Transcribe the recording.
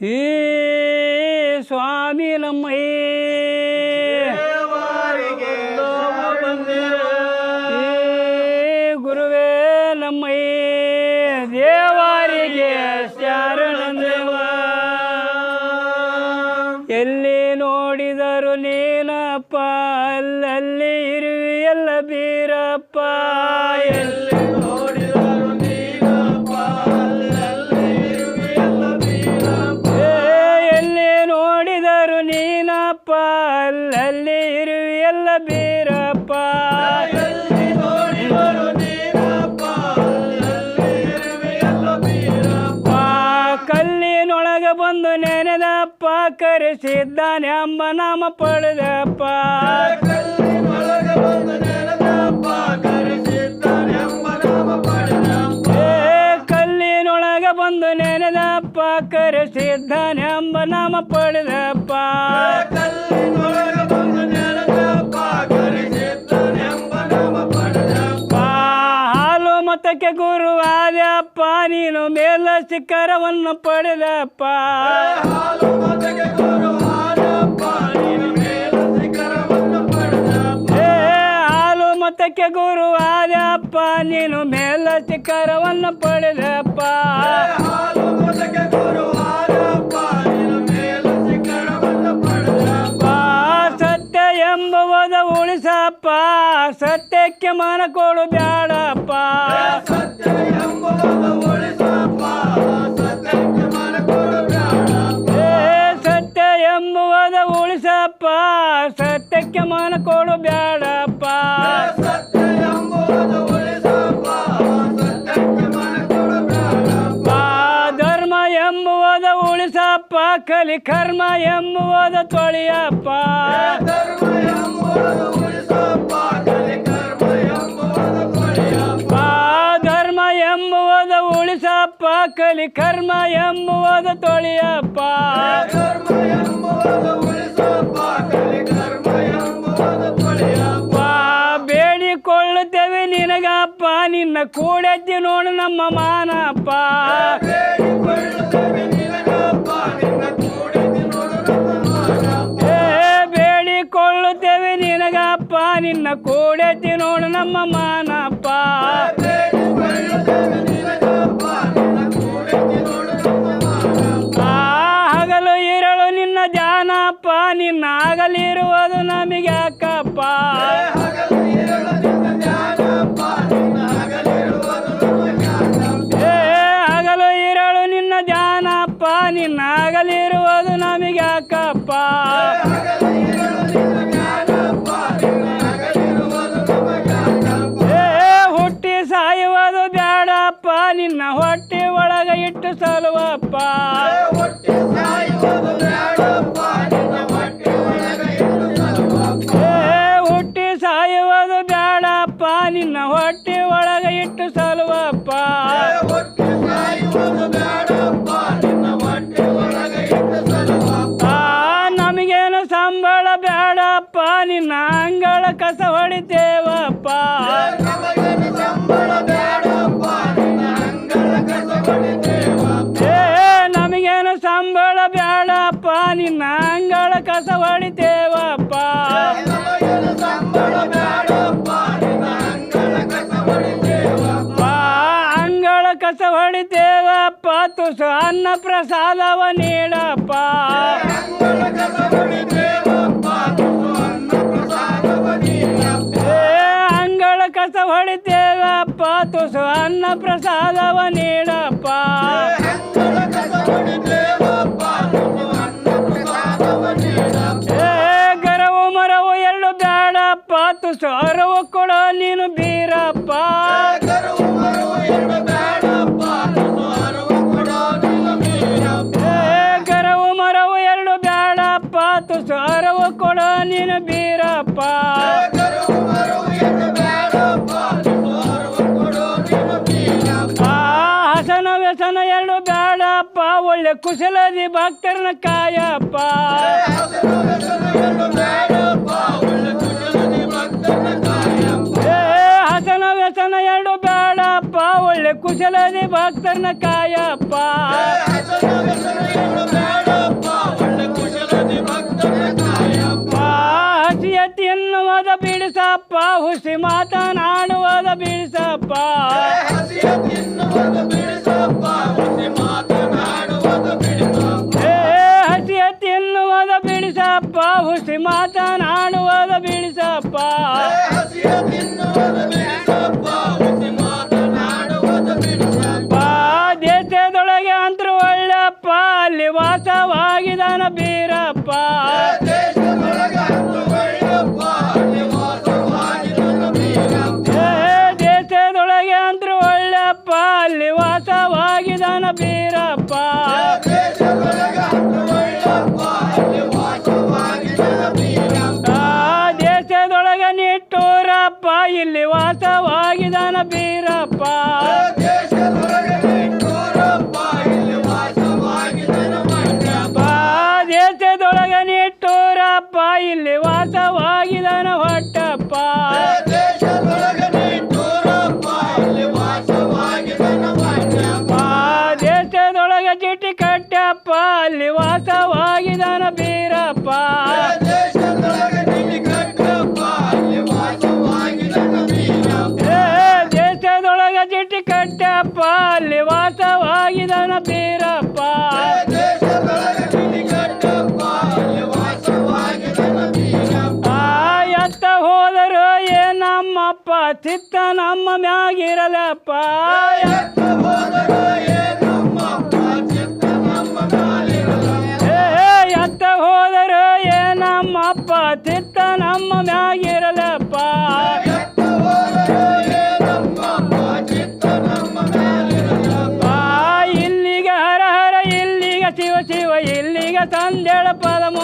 ಈ ಸ್ವಾಮಿ ನಮ್ಮಯ್ಯ ಈ ಗುರುವೇ ನಮ್ಮಯ್ಯ ದೇವರಿಗೆ ಶರಣದೇವ ಎಲ್ಲಿ ನೋಡಿದರು ನೀನಪ್ಪ ಅಲ್ಲಲ್ಲಿ ಇರುವಿ ಎಲ್ಲ ಬೀರಪ್ಪ. ಎಲ್ಲಿ ನೆನೆದಪ್ಪ ಕರೆಸಿದ್ದಾನೆ ಅಂಬ ನಾಮ ಪಡೆದಪ್ಪ ಏ ಕಲ್ಲಿನೊಳಗೆ ಬಂದು ನೆನೆದಪ್ಪ ಕರೆಸಿದ್ದಾನೆ ಅಂಬ ನಾಮ ಪಡೆದಪ್ಪ ಆ ಹಾಲು ಮತಕ್ಕೆ ಗುರು ಆದ್ಯಪ್ಪ ನೀನು ಮೇಲ ಶಿಖರವನ್ನು ಪಡೆದಪ್ಪ. ಹಾಲು ಗುರು ಆದ್ಯಪ್ಪ ನೀನು ಮೇಲ ಶಿಖರವನ್ನು ಪಡೆದಪ್ಪ. ಸತ್ಯಕ್ಕೆ ಮನ ಕೊಡು ಬ್ಯಾಡಪ್ಪ ಏ ಸತ್ಯ ಎಂಬುವುದ ಉಳಿಸಪ್ಪ ಸತ್ಯಕ್ಕೆ ಮನ ಕೊಡು ಬ್ಯಾಡಪ್ಪ ಆ ಧರ್ಮ ಎಂಬುವುದ ಉಳಿಸಪ್ಪ ಕಲಿ ಕರ್ಮ ಎಂಬುವುದ ತೊಳೆಯಪ್ಪ ಕಲಿ ಕರ್ಮ ಎಂಬುವುದ ತೊಳಿಯಪ್ಪ. ಬೇಡಿಕೊಳ್ಳುತ್ತೇವೆ ನಿನಗಪ್ಪ, ನಿನ್ನ ಕೂಡೆದ್ದಿ ನೋಡು ನಮ್ಮ ಮಾನಪ್ಪ. ಬೇಡಿಕೊಳ್ಳುತ್ತೇವೆ ನಿನಗಪ್ಪ, ನಿನ್ನ ಕೂಡೆದ್ದಿ ನೋಡು ನಮ್ಮ ಮಾನಪ್ಪ. little other ನಿನ್ನ ಅಂಗಳ ಕಸ ಹೊಡಿತೇವಪ್ಪ. ನಮಗೇನು ಸಂಬಳ ಬೇಡಪ್ಪ ನಿನ್ನ ಅಂಗಳ ಕಸ ಹೊಡಿತೇವಪ್ಪ. ಅಂಗಳ ಕಸ ಹೊಡಿತೇವಪ್ಪ, ತುಸು ಅನ್ನ ಪ್ರಸಾದವ ನೀಡಪ್ಪ. ಏ, ಗರವು ಮರವು ಎರಡು ಬ್ಯಾಡಪ್ಪ ತುಸು ಅರವು ಕೊಡ, ನೀನು ಬೀರಪ್ಪ. ಏ, ಗರವು ಮರವು ಎರಡು ಬ್ಯಾಡಪ್ಪ ತುಸು ಅರವು ಕೊಡ, ನೀನು ಬೀರಪ್ಪ. ಹಸನ ವ್ಯಸನ ಎರಡು ಬ್ಯಾಡಪ್ಪ, ಒಳ್ಳೆ ಕುಶಲದಿ ಭಕ್ತರನ ಕಾಯಪ್ಪ. ಭಕ್ತನ ಕಾಯಪ್ಪ. ಎನ್ನುವುದ ಬಿಡಿಸಪ್ಪ ಹುಸಿ ಮಾತನಾಡುವುದ ಬಿಡಿಸಪ್ಪ ಎನ್ನುವುದ ಬಿಡಿಸಪ್ಪ ಹುಸಿ ಮಾತನಾಡುವುದ ಬಿಡಿಸಪ್ಪ ದೇಶದಲ್ಲಿ ವಾಸವಾಗಿದನ ಬೀರಪ್ಪ. ದೇಶದೊಳಗ ಇಲ್ಲಿ ವಾಸವಾಗಿದನ ಹೊಟ್ಟಪ್ಪ. ದೇಶದೊಳಗೆ ಚಿಟ್ಟಿ ಕಟ್ಟಪ್ಪ, ಅಲ್ಲಿ ವಾಸವಾಗಿದನ ಬೀರಪ್ಪ. ದೇಶದೊಳಗೆ ಚೀಟಿ ಕಟ್ಟಪ್ಪ, ಅಲ್ಲಿ ವಾಸವಾಗಿದನ ಬೀರಪ್ಪ. ಚಿತ್ತ ನಮ್ಮ ಮ್ಯಾಗಿರಲಪ್ಪ. ಎತ್ತ ಹೋದರ ಏ ನಮ್ಮಪ್ಪ ಚಿತ್ತ ನಮ್ಮ ಮ್ಯಾಗಿರಲಪ್ಪ. ಇಲ್ಲಿಗ ಹರ ಹರ ಇಲ್ಲಿಗೆ ಶಿವ ಶಿವ, ಇಲ್ಲಿಗೆ ಸಂದೇಳ ಪದಮ